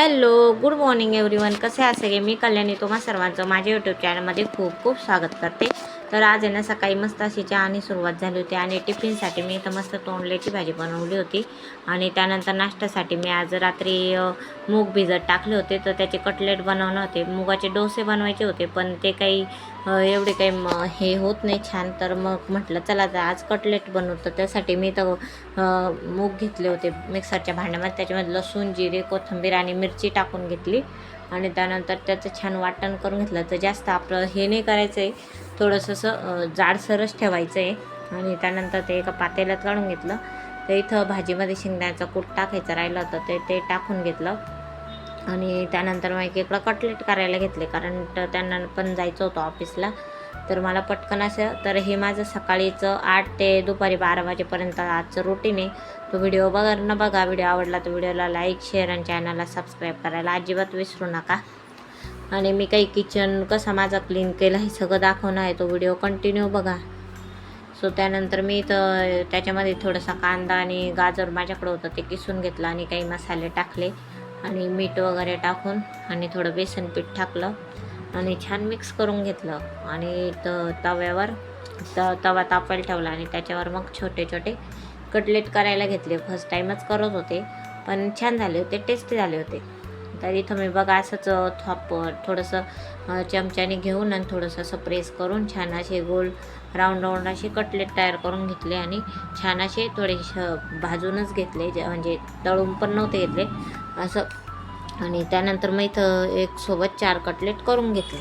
Hello good morning everyone. कसे असेल मी कल्याणी तुम्हा सर्वांचं माझ्या यूट्यूब चॅनलमध्ये खूप खूप स्वागत करते. तर आज आहे ना सकाळी मस्त अशी चहानी सुरुवात झाली होती आणि टिफिनसाठी मी इथं मस्त तोंडल्याची भाजी बनवली होती. आणि त्यानंतर नाश्त्यासाठी मी आज रात्री मूग भिजत टाकले होते. तर त्याचे कटलेट बनवणं होते. मुगाचे डोसे बनवायचे होते पण ते काही एवढे काही म- हे होत नाही छान. तर मग म्हटलं चला आता आज कटलेट बनवतो त्यासाठी मी तर मूग घेतले होते मिक्सरच्या भांड्यामध्ये. त्याच्यामध्ये लसूण जिरे कोथिंबीर आणि मिरची टाकून घेतली. आणि त्यानंतर त्याचं छान वाटण करून घेतलं. तर जास्त आपलं हे नाही करायचं आहे थोडंसं असं जाडसरच ठेवायचं आहे आणि त्यानंतर ते एका पातेल्यात काढून घेतलं. तर इथं भाजीमध्ये शेंगदाण्याचा कूट टाकायचं राहिलं होतं ते ते टाकून घेतलं. आणि त्यानंतर मग इकडं कटलेट करायला घेतले कारण त्यांना पण जायचं होतं ऑफिसला. तर मला पटकन असं तर हे माझं सकाळीचं आठ ते दुपारी बारा वाजेपर्यंत आजचं रुटीन आहे. तो व्हिडिओ बघा न बघा व्हिडिओ आवडला तर व्हिडिओला लाईक शेअर आणि चॅनलला सबस्क्राईब करायला अजिबात विसरू नका. आणि मी काही किचन कसा माझा क्लीन केला हे सगळं दाखवणं आहे. तो व्हिडिओ कंटिन्यू बघा. सो त्यानंतर मी तर त्याच्यामध्ये थोडासा कांदा आणि गाजर माझ्याकडं होतं ते किसून घेतलं आणि काही मसाले टाकले. आणि मीठ वगैरे टाकून आणि थोडं बेसन पीठ टाकलं. आणि छान मिक्स करून घेतलं. आणि त तव्यावर त तवा तापायला ठेवला आणि त्याच्यावर मग छोटे छोटे कटलेट करायला घेतले. फर्स्ट टाईमच करत होते. पण छान झाले होते टेस्टी झाले होते. तर इथं मी बघा असंच थॉप थोडंसं चमच्याने घेऊन आणि थोडंसं असं प्रेस करून छान असे गोल राऊंड राऊंड असे कटलेट तयार करून घेतले आणि छान असे थोडे भाजूनच घेतले म्हणजे तळून पण नव्हते घेतले असं. आणि त्यानंतर मग इथं एक सोबत चार कटलेट करून घेतले.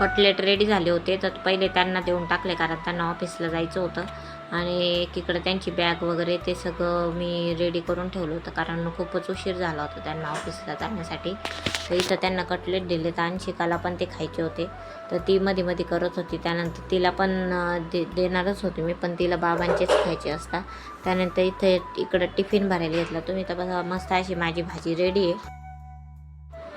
कटलेट रेडी झाले होते. तर पहिले त्यांना देऊन टाकले कारण त्यांना ऑफिसला जायचं होतं. आणि एकीकडे त्यांची बॅग वगैरे ते सगळं मी रेडी करून ठेवलं होतं कारण खूपच उशीर झाला होता त्यांना ऑफिसला जाण्यासाठी. तर इथं त्यांना कटलेट दिले तर अंशिकाला पण ते खायचे होते. तर ती मध्ये मध्ये करत होती. त्यानंतर तिला पण दे देणारच होते मी पण तिला बाबांचेच खायचे असतात त्यानंतर इथे इकडं टिफिन भरायला घेतला तुम्ही. तर मस्त अशी माझी भाजी रेडी आहे.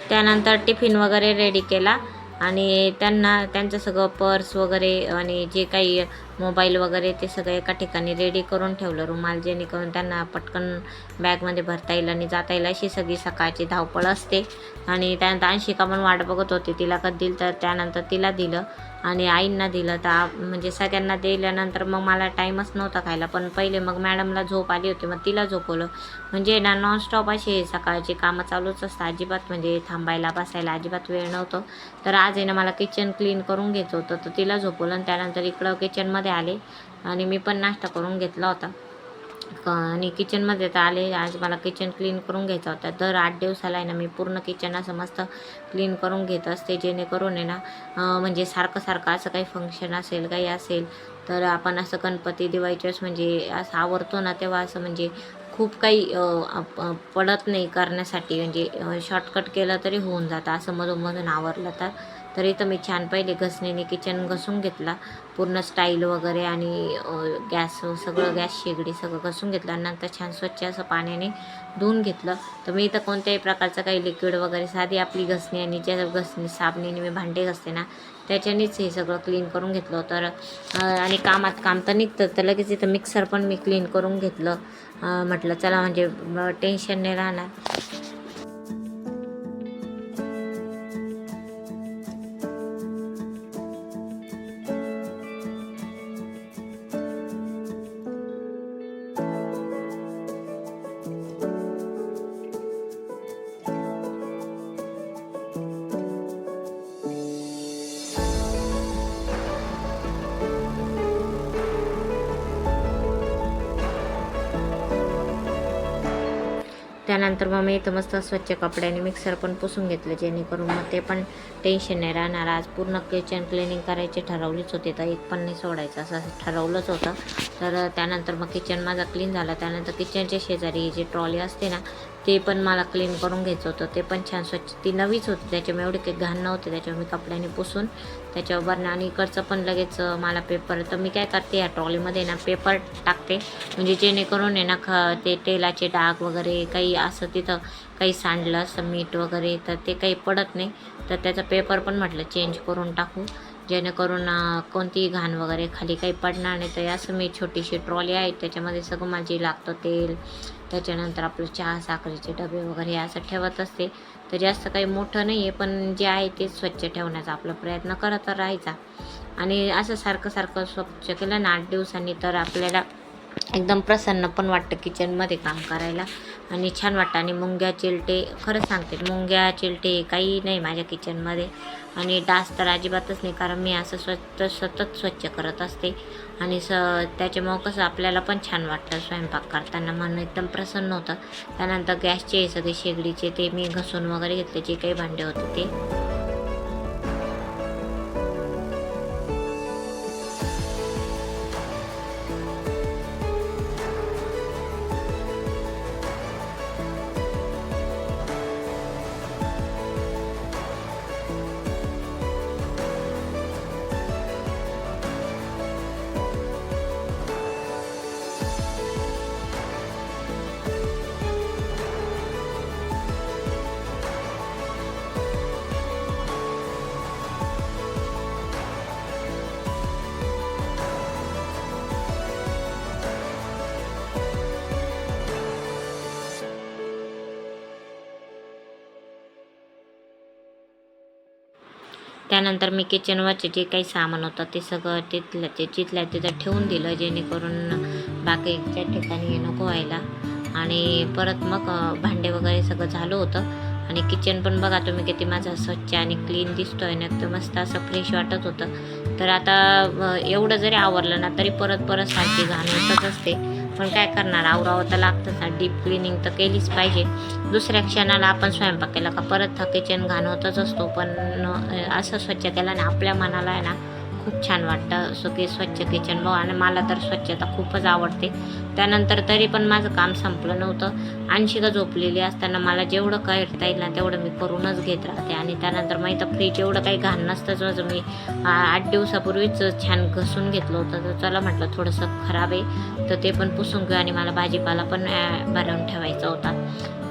त्यानंतर टिफिन वगैरे रेडी केला. आणि त्यांना त्यांचं सगळं पर्स वगैरे आणि जे काही मोबाईल वगैरे ते सगळं एका ठिकाणी रेडी करून ठेवलं रुमाल जेणेकरून त्यांना पटकन बॅगमध्ये भरता येईल आणि जाता येईल अशी सगळी सकाळची धावपळ असते. आणि त्यानंतर अंशिका पण वाट बघत होती. तिला कधी दिलं तर त्यानंतर तिला दिलं आणि आईंना दिलं. तर म्हणजे सगळ्यांना दिल्यानंतर मग मला टाईमच नव्हता खायला. पण पहिले मग मॅडमला झोप आली होती. मग तिला झोपवलं. म्हणजे ना नॉनस्टॉप असे सकाळची कामं चालूच असतात. अजिबात म्हणजे थांबायला बसायला अजिबात वेळ नव्हतं. तर आज आहे ना मला किचन क्लीन करून घ्यायचं होतं. तर तिला झोपवलं आणि त्यानंतर इकडं किचनमध्ये आले आणि मी पण नाश्ता करून घेतला होता. आणि किचनमध्ये तर आले. आज मला किचन क्लीन करून घ्यायचा होता. दर आठ दिवसाला आहे ना मी पूर्ण किचन असं मस्त क्लीन करून घेत असते. जेणेकरून आहे ना म्हणजे सारखं सारखं असं काही फंक्शन असेल काही असेल तर आपण असं गणपती दिवाळीच्या म्हणजे असं आवडतो ना तेव्हा असं म्हणजे खूप काही पडत नाही करण्यासाठी. म्हणजे शॉर्टकट केलं तरी होऊन जातं. असं मधून मधून आवरलं तर. तर इथं मी छान पहिले घसणीने किचन घसून घेतला. पूर्ण स्टाईल वगैरे आणि गॅस सगळं गॅस शेगडी सगळं घसून घेतलं आणि नंतर छान स्वच्छ असं पाण्याने धुवून घेतलं. तर मी इथं कोणत्याही प्रकारचं काही लिक्विड वगैरे साधी आपली घसणी आणि ज्या घसणी साबणीने मी भांडे घसते ना त्याच्यानेच हे सगळं क्लीन करून घेतलं. तर आणि कामात काम तर निघतं तर लगेच इथं मिक्सर पण मी क्लीन करून घेतलं. म्हटलं चला म्हणजे टेन्शन नाही राहणार. त्यानंतर मग मी इथं मस्त स्वच्छ कपड्याने मिक्सर पण पुसून घेतलं जेणेकरून मग ते पण टेन्शन नाही राहणार. आज पूर्ण किचन क्लिनिंग करायची ठरवलीच होती तर एक पण नाही सोडायचं. असं ठरवलंच होतं. तर त्यानंतर मग किचन माझा क्लीन झाला. त्यानंतर किचनच्या शेजारी जी ट्रॉली असते ना ते पण मला क्लीन करून घ्यायचं होतं. ते पण छान स्वच्छ ती नवीच होती त्याच्यामुळे एवढे काही घाण नव्हते. त्याच्यावर मी कपड्याने पुसून त्याच्यावर आणि इकडचं पण लगेच मला पेपर तर मी काय करते या ट्रॉलीमध्ये ना पेपर टाकते. म्हणजे जेणेकरून आहे ना ख ते तेलाचे डाग वगैरे काही असं तिथं काही सांडलं असं मीठ वगैरे तर ते काही पडत नाही. तर त्याचा पेपर पण म्हटलं चेंज करून टाकू. जेणेकरून कोणतीही घाण वगैरे खाली काही पडणार नाही. तर असं मी छोटीशी ट्रॉली आहे. त्याच्यामध्ये सगळं माझी लागतं तेल. त्याच्यानंतर आपलं चहा साखरेचे डबे वगैरे हे असं ठेवत असते. तर जास्त काही मोठं नाही आहे पण जे आहे ते स्वच्छ ठेवण्याचा आपला प्रयत्न करत राहायचा. आणि असं सारखं सारखं स्वच्छ केलं ना आठ दिवसांनी तर आपल्याला एकदम प्रसन्न पण वाटतं किचनमध्ये काम करायला. आणि छान वाटतं. आणि मुंग्या चिलटे खरंच सांगते मुंग्या चिलटे काही नाही माझ्या किचनमध्ये. आणि डास तर अजिबातच नाही कारण मी असं स्वच्छ सतत स्वच्छ करत असते. आणि स त्याच्यामुळं कसं आपल्याला पण छान वाटतं स्वयंपाक करताना. मन एकदम प्रसन्न होतं. त्यानंतर गॅसचे सगळे शेगडीचे ते मी घसून वगैरे घेतले जे काही भांडे होते ते. त्यानंतर मी किचनवरचे जे काही सामान होतं ते सगळं तिथलं ते जिथल्या तिथं ठेवून दिलं जेणेकरून बाकीच्या ठिकाणी नको व्हायला. आणि परत मग भांडे वगैरे सगळं झालं होतं. आणि किचन पण बघा तुम्ही किती माझा स्वच्छ आणि क्लीन दिसतो आहे ना एकदम मस्त असं फ्रेश वाटत होतं. तर आता एवढं जरी आवरलं ना तरी परत परत सारखी घाण होतच असते. पण काय करणार? आवरावं तर लागतंच ना डीप क्लिनिंग तर केलीच पाहिजे. दुसऱ्या क्षणाला आपण स्वयंपाक केला का परत हा किचन घाण होतच असतो. पण असं स्वच्छ केलं आपल्या मनाला आहे ना खूप छान वाटतं. सो की स्वच्छ किचन बघ आणि मला तर स्वच्छता खूपच आवडते. त्यानंतर तरी पण माझं काम संपलं नव्हतं. आणखी झोपलेली असताना मला जेवढं करता येईल ना तेवढं मी करूनच घेत राहते. आणि त्यानंतर मग इथं फ्रीज एवढं काही घाण नसतंच. माझं मी आ, आठ दिवसापूर्वीच छान घसून घेतलं होतं. तर चला म्हटलं थोडंसं खराब आहे. तर ते पण पुसून घेऊ आणि मला भाजीपाला पण भरवून ठेवायचा होता.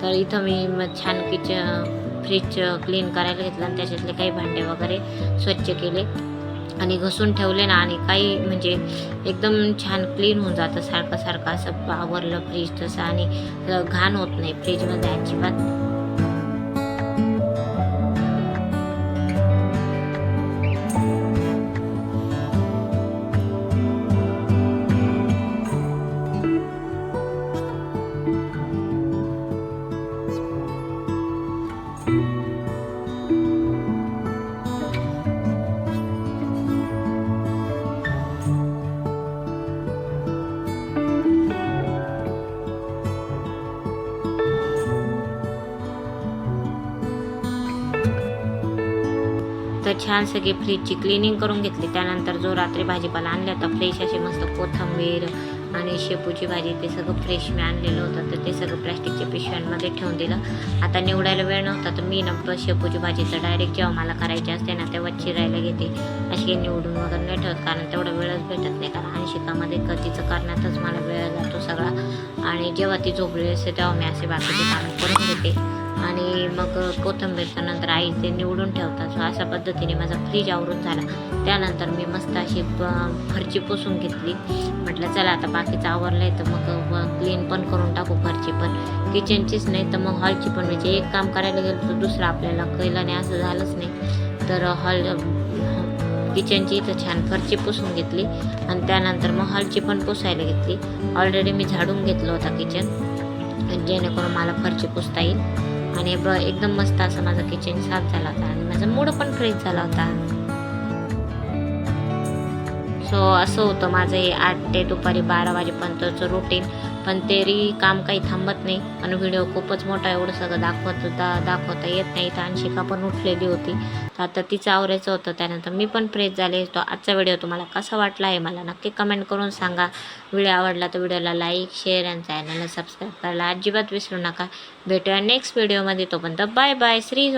तर इथं मी मग छान किचन फ्रीज क्लीन करायला घेतलं आणि त्याच्यातले काही भांडे वगैरे स्वच्छ केले. आणि घसून ठेवले ना आणि काही म्हणजे एकदम छान क्लीन होऊन जातं. सारखं सारखं असं आवरलं फ्रीज तसं आणि घाण होत नाही. फ्रीजमध्ये अजिबात तर छान सगळी फ्रीजची क्लिनिंग करून घेतली. त्यानंतर जो रात्री भाजीपाला आणला होता फ्रेश असे मस्त कोथिंबीर आणि शेपूची भाजी ते सगळं फ्रेश मी आणलेलं होतं. तर ते सगळं प्लॅस्टिकच्या पिशव्यांमध्ये ठेवून दिलं. आता निवडायला वेळ नव्हता तर मी ना शेपूची भाजीचं डायरेक्ट जेव्हा मला करायची असते ना तेव्हा चिरायला घेते. अशी निवडून वगैरे नाही ठेवत कारण तेवढा वेळच भेटत नाही. कारण शिकामध्ये कधीचं करण्यातच मला वेळ जातो सगळा. आणि जेव्हा ती झोपली असते तेव्हा मी असे बाकीचे कामं करून घेते. आणि मग कोथिंबीरचं नंतर आई ते निवडून ठेवतात. सो अशा पद्धतीने माझा फ्रीज आवरून झाला. त्यानंतर मी मस्त अशी फरची पुसून घेतली. म्हटलं चला आता बाकीचं आवरलं आहे तर मग क्लीन पण करून टाकू फरची पण. किचनचीच नाही तर मग हॉलची पण म्हणजे एक काम करायला गेलं तर दुसरं आपल्याला कळलं नाही असं झालंच नाही. तर हॉल किचनची इथं छान फरची पुसून घेतली. आणि त्यानंतर मग हॉलची पण पुसायला घेतली. ऑलरेडी मी झाडून घेतलं होता किचन जेणेकरून मला फरची पुसता येईल. आणि ब एकदम मस्त असं माझं किचन साफ झाला होता आणि माझा मूड पण फ्रेश झाला होता. सो असं होतं माझं आठ ते दुपारी बारा वाजेपर्यंतचं रुटीन पण तरी काम काही थांबत नाही. आणि व्हिडिओ खूपच मोठा एवढं सगळं दाखवत होता दाखवता येत नाही. तर अंशिका पण उठलेली होती. तर आता तिचं आवरायचं होतं. त्यानंतर मी पण फ्रेश झाले. तो आजचा व्हिडिओ तुम्हाला कसा वाटला आहे मला नक्की कमेंट करून सांगा. व्हिडिओ आवडला तर व्हिडिओला लाईक शेअर आणि चॅनलला सबस्क्राईब करायला अजिबात विसरू नका. भेटूया नेक्स्ट व्हिडिओमध्ये तोपर्यंत बाय बाय श्री